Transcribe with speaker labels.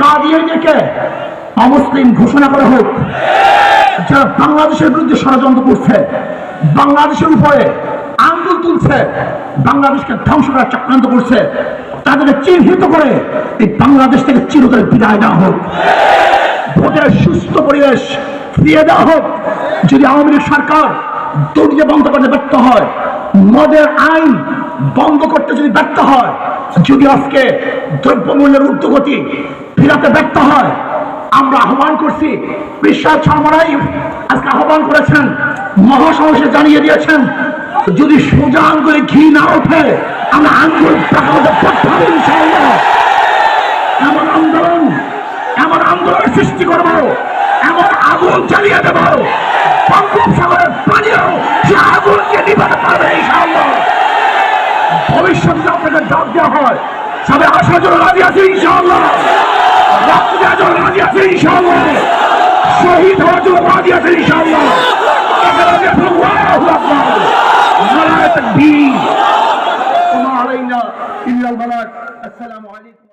Speaker 1: কাদিয়ানিকে অমুসলিম ঘোষণা করা হোক। যারা বাংলাদেশের বিরুদ্ধে ষড়যন্ত্র করছে, বাংলাদেশের উপরে আঙ্গুল তুলছে, বাংলাদেশকে ধ্বংস করার চক্রান্ত করছে, তাদেরকে চিহ্নিত করে এই বাংলাদেশ থেকে চিরতরে বিদায় দেওয়া হোক। ভোটের সুস্থ পরিবেশ ফিরিয়ে দেওয়া হোক। যদি আওয়ামী লীগ সরকার দুর্নীতি বন্ধ করতে ব্যর্থ হয়, মদের আইন বন্ধ করতে যদি ব্যর্থ হয়, যদি আজকে দ্রব্যমূল্যের ঊর্ধ্বগতি ফিরাতে ব্যর্থ হয়। আমরা আহ্বান করছি বিশ্বাস শর্মারাই আজকে আহ্বান করেছেন, মহাসমাবেশে জানিয়ে দিয়েছেন, যদি সোজা আঙ্গুলে ঘি না ওঠে, আমরা আঙ্গুল এমন আন্দোলন এমন আন্দোলন সৃষ্টি করব, এমন আগুন চালিয়ে দেব বঙ্গোপসাগরের পানিও সে আগুনকে নিভাতে পারবে ভবিষ্যতে আপনাকে ডাক দেওয়া হয়, সবাই আসার জন্য রাজি আছে ইনশাআল্লাহ। আছে ইনশাআল্লাহ। শহীদ হওয়ার জন্য রাজি আছে ইনশাআল্লাহ আল্লাহু আকবার।